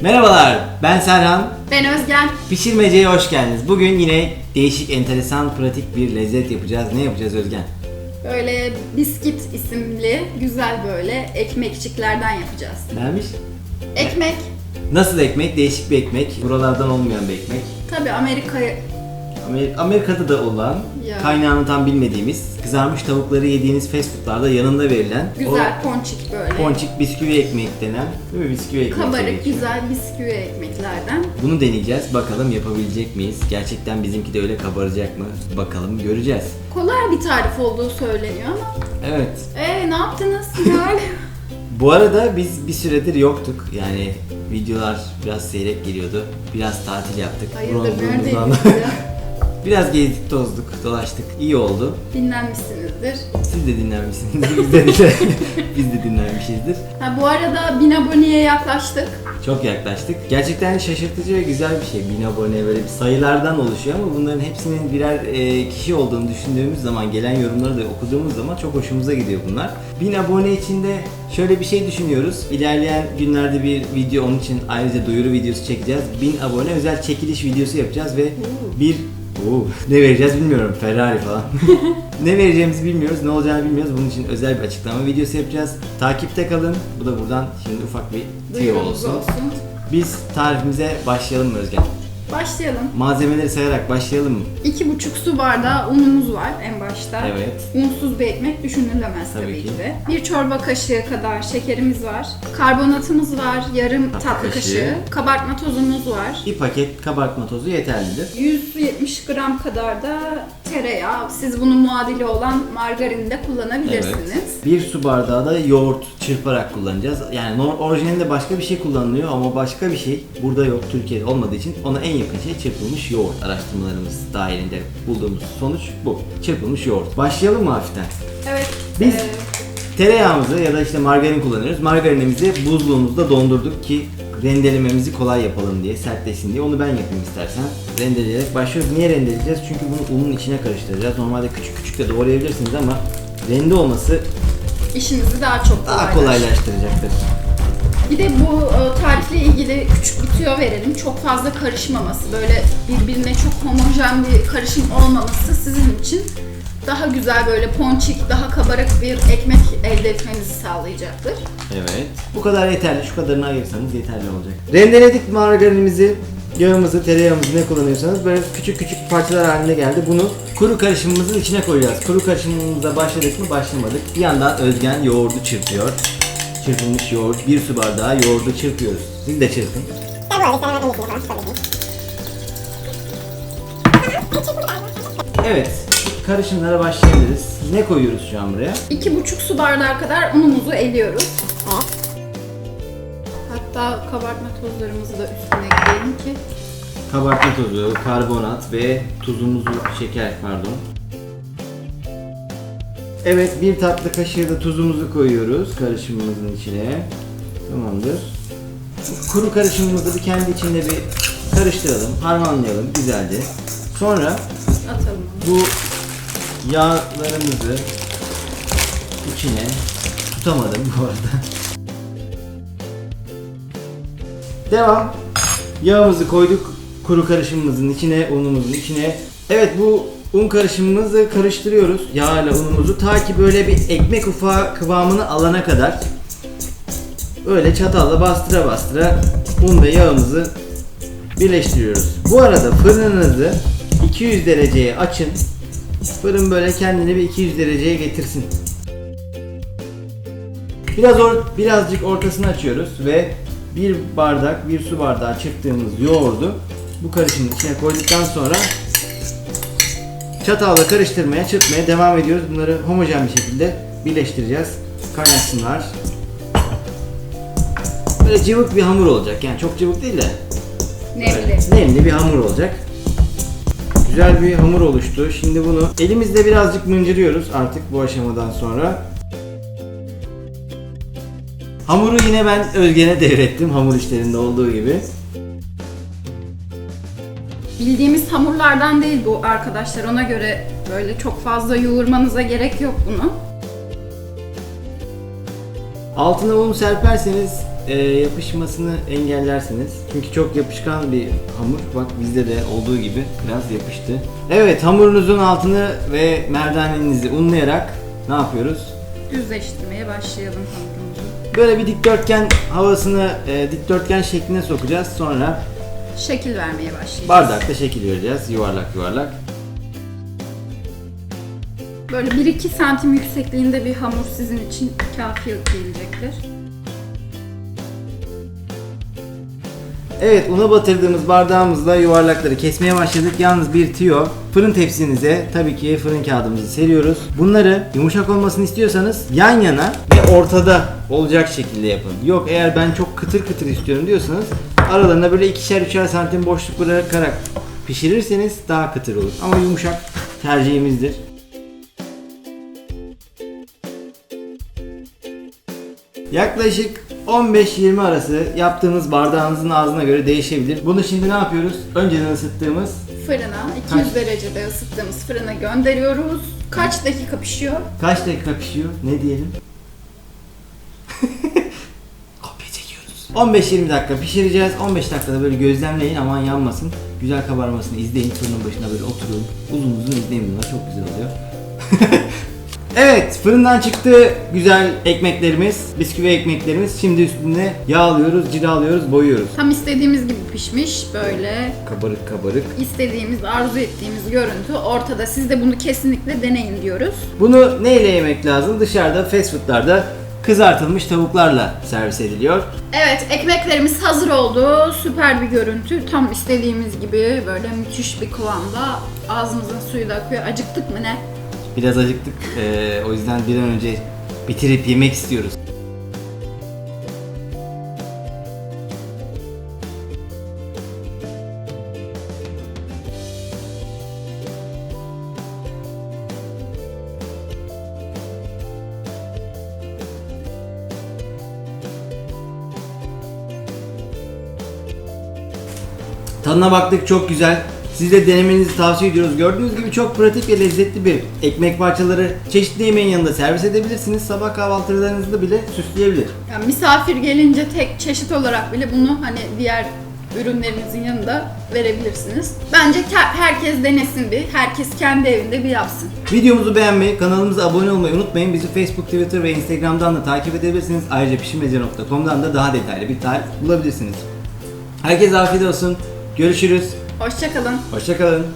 Merhabalar, ben Serhan. Ben Özgen. Pişirmeceye hoş geldiniz. Bugün yine değişik, enteresan, pratik bir lezzet yapacağız. Ne yapacağız Özgen? Böyle biskit isimli güzel böyle ekmekçiklerden yapacağız. Neymiş? Ekmek Nasıl ekmek? Değişik bir ekmek. Buralardan olmayan bir ekmek. tabi Amerika'ya Amer- Amerika'da da olan, Ya. kaynağını tam bilmediğimiz, kızarmış tavukları yediğiniz fast foodlarda yanında verilen güzel ponçik böyle. o ponçik bisküvi ekmek denen değil mi? Bisküvi ekmek diye Kabarık geçiyor. güzel bisküvi ekmeklerden. Bunu deneyeceğiz. Bakalım yapabilecek miyiz? Gerçekten bizimki de öyle kabaracak mı? Bakalım göreceğiz. Kolay bir tarif olduğu söyleniyor ama. Evet. Eee ne yaptınız? Bu arada biz bir süredir yoktuk. Yani videolar biraz seyrek geliyordu. Biraz tatil yaptık. hayırdır Bronzluğumuzdan- neredeydiniz ya? Biraz gezdik, tozduk, dolaştık. İyi oldu. Dinlenmişsinizdir. Siz de dinlenmişsiniz. Biz de, biz de dinlenmişizdir. Ha, bu arada 1000 aboneye yaklaştık. Çok yaklaştık. Gerçekten şaşırtıcı ve güzel bir şey. Bin abone böyle bir sayılardan oluşuyor ama bunların hepsinin birer e, kişi olduğunu düşündüğümüz zaman, gelen yorumları da okuduğumuz zaman çok hoşumuza gidiyor bunlar. Bin abone içinde şöyle bir şey düşünüyoruz. İlerleyen günlerde bir video onun için ayrıca duyuru videosu çekeceğiz. Bin abone özel çekiliş videosu yapacağız ve bir Oo, ne vereceğiz bilmiyorum. Ferrari falan. ne vereceğimizi bilmiyoruz, ne olacağını bilmiyoruz. Bunun için özel bir açıklama videosu yapacağız. Takipte kalın. Bu da buradan şimdi ufak bir tüyo Duyurumuz olsun. olsun. Biz tarifimize başlayalım mı Özgen? Başlayalım. Malzemeleri sayarak başlayalım mı? 2,5 su bardağı unumuz var en başta. Evet. Unsuz bir ekmek düşünülemez Tabii tabii, ki. ki de. Bir çorba kaşığı kadar şekerimiz var. Karbonatımız var, yarım Tatlı tatlı, kaşığı. kaşığı. Kabartma tozumuz var. Bir paket kabartma tozu yeterlidir. 170 gram kadar da tereyağı. Siz bunun muadili olan margarini de kullanabilirsiniz. Bir su bardağı da yoğurt çırparak kullanacağız. Yani orijinalinde başka bir şey kullanılıyor ama başka bir şey burada yok Türkiye'de olmadığı için ona en yakın şey çırpılmış yoğurt. Araştırmalarımız dahilinde bulduğumuz sonuç bu. Çırpılmış yoğurt. Başlayalım mı hafiften? Evet. Biz- e, Tereyağımızı ya da işte margarin kullanıyoruz. Margarinimizi buzluğumuzda dondurduk ki rendelememizi kolay yapalım diye, sertleşsin diye. Onu ben yapayım istersen. Rendeleyerek başlıyoruz. Niye rendeleyeceğiz? Çünkü bunu unun içine karıştıracağız. Normalde küçük küçük de doğrayabilirsiniz ama rende olması işinizi daha çok daha kolaylaştıracaktır. Bir de bu e, tarifle ilgili küçük bir tüyo verelim. Çok fazla karışmaması, böyle birbirine çok homojen bir karışım olmaması sizin için daha güzel böyle ponçik, daha kabarık bir ekmek elde etmenizi sağlayacaktır. Evet. Bu kadar yeterli. Şu kadarını ayırsanız yeterli olacak. Rendeledik margarinimizi, yağımızı, tereyağımızı ne kullanıyorsanız böyle küçük küçük parçalar halinde geldi. Bunu kuru karışımımızın içine koyacağız. Kuru karışımımıza başladık mı? Başlamadık. Bir yandan Özgen yoğurdu çırpıyor. Çırpılmış yoğurt, bir su bardağı yoğurdu çırpıyoruz. Siz de çırpın. Evet, karışımlara başlayabiliriz. Ne koyuyoruz şu an buraya? İki buçuk su bardağı kadar unumuzu eliyoruz. Hatta kabartma tozlarımızı da üstüne ekleyelim ki Kabartma tozu, karbonat ve tuzumuzu, şeker pardon. Evet bir tatlı kaşığı da tuzumuzu koyuyoruz karışımımızın içine. Tamamdır. Kuru karışımımızı bir kendi içinde bir karıştıralım, harmanlayalım güzelce. Sonra atalım bu yağlarımızı içine tutamadım bu arada. Devam. Yağımızı koyduk kuru karışımımızın içine, unumuzun içine. Evet bu un karışımımızı karıştırıyoruz yağ ile unumuzu ta ki böyle bir ekmek ufağı kıvamını alana kadar. Öyle çatalla bastıra bastıra un ve yağımızı birleştiriyoruz. Bu arada fırınınızı 200 dereceye açın. Fırın böyle kendini bir 200 dereceye getirsin. Biraz or birazcık ortasını açıyoruz ve bir bardak, bir su bardağı çırptığımız yoğurdu bu karışımın içine koyduktan sonra çatalla karıştırmaya, çırpmaya devam ediyoruz. Bunları homojen bir şekilde birleştireceğiz. Kaynaşsınlar. Böyle cıvık bir hamur olacak. Yani çok cıvık değil de Nemli. Nemli bir hamur olacak. Güzel bir hamur oluştu. Şimdi bunu elimizde birazcık mıncırıyoruz artık bu aşamadan sonra. Hamuru yine ben Özgen'e devrettim hamur işlerinde olduğu gibi. Bildiğimiz hamurlardan değil bu arkadaşlar. Ona göre böyle çok fazla yoğurmanıza gerek yok bunu. Altına un serperseniz e, yapışmasını engellersiniz. Çünkü çok yapışkan bir hamur. Bak bizde de olduğu gibi biraz yapıştı. Evet hamurunuzun altını ve merdanenizi unlayarak ne yapıyoruz? Düzleştirmeye başlayalım hamurumuzu. Böyle bir dikdörtgen havasını e, dikdörtgen şekline sokacağız. Sonra Şekil vermeye başlayacağız. bardakta şekil vereceğiz. Yuvarlak yuvarlak. Böyle 1-2 santim yüksekliğinde bir hamur sizin için kafi gelecektir. Evet una batırdığımız bardağımızla yuvarlakları kesmeye başladık. Yalnız bir tüyo. Fırın tepsinize tabii ki fırın kağıdımızı seriyoruz. Bunları yumuşak olmasını istiyorsanız yan yana ve ortada olacak şekilde yapın. Yok eğer ben çok kıtır kıtır istiyorum diyorsanız aralarına böyle ikişer üçer santim boşluk bırakarak pişirirseniz daha kıtır olur. Ama yumuşak tercihimizdir. Yaklaşık 15-20 arası yaptığınız bardağınızın ağzına göre değişebilir. Bunu şimdi ne yapıyoruz? Önceden ısıttığımız Fırına 200 Kaç? derecede ısıttığımız fırına gönderiyoruz. Kaç dakika pişiyor? kaç dakika pişiyor? Ne diyelim? Kopya çekiyoruz. 15-20 dakika pişireceğiz. 15 dakikada böyle gözlemleyin aman yanmasın. Güzel kabarmasını izleyin. Fırının başına böyle oturun. Uzun uzun izleyin bunlar. Çok güzel oluyor. evet fırından çıktı güzel ekmeklerimiz. Bisküvi ekmeklerimiz. Şimdi üstüne yağlıyoruz, cilalıyoruz, boyuyoruz. Tam istediğimiz gibi pişmiş. Böyle Kabarık kabarık. istediğimiz, arzu ettiğimiz görüntü ortada. Siz de bunu kesinlikle deneyin diyoruz. Bunu neyle yemek lazım? Dışarıda fast foodlarda kızartılmış tavuklarla servis ediliyor. Evet, ekmeklerimiz hazır oldu. Süper bir görüntü. Tam istediğimiz gibi böyle müthiş bir kıvamda. Ağzımızın suyu da akıyor. Acıktık mı ne? Biraz acıktık. Ee, o yüzden bir an önce bitirip yemek istiyoruz. Tadına baktık çok güzel. Siz de denemenizi tavsiye ediyoruz. Gördüğünüz gibi çok pratik ve lezzetli bir ekmek parçaları. Çeşitli yemeğin yanında servis edebilirsiniz. Sabah kahvaltılarınızda bile süsleyebilir. Yani misafir gelince tek çeşit olarak bile bunu hani diğer ürünlerinizin yanında verebilirsiniz. Bence herkes denesin bir. Herkes kendi evinde bir yapsın. Videomuzu beğenmeyi, kanalımıza abone olmayı unutmayın. Bizi Facebook, Twitter ve Instagram'dan da takip edebilirsiniz. Ayrıca pişirmece.com'dan da daha detaylı bir tarif bulabilirsiniz. Herkese afiyet olsun. Görüşürüz. Hoşçakalın. Hoşçakalın.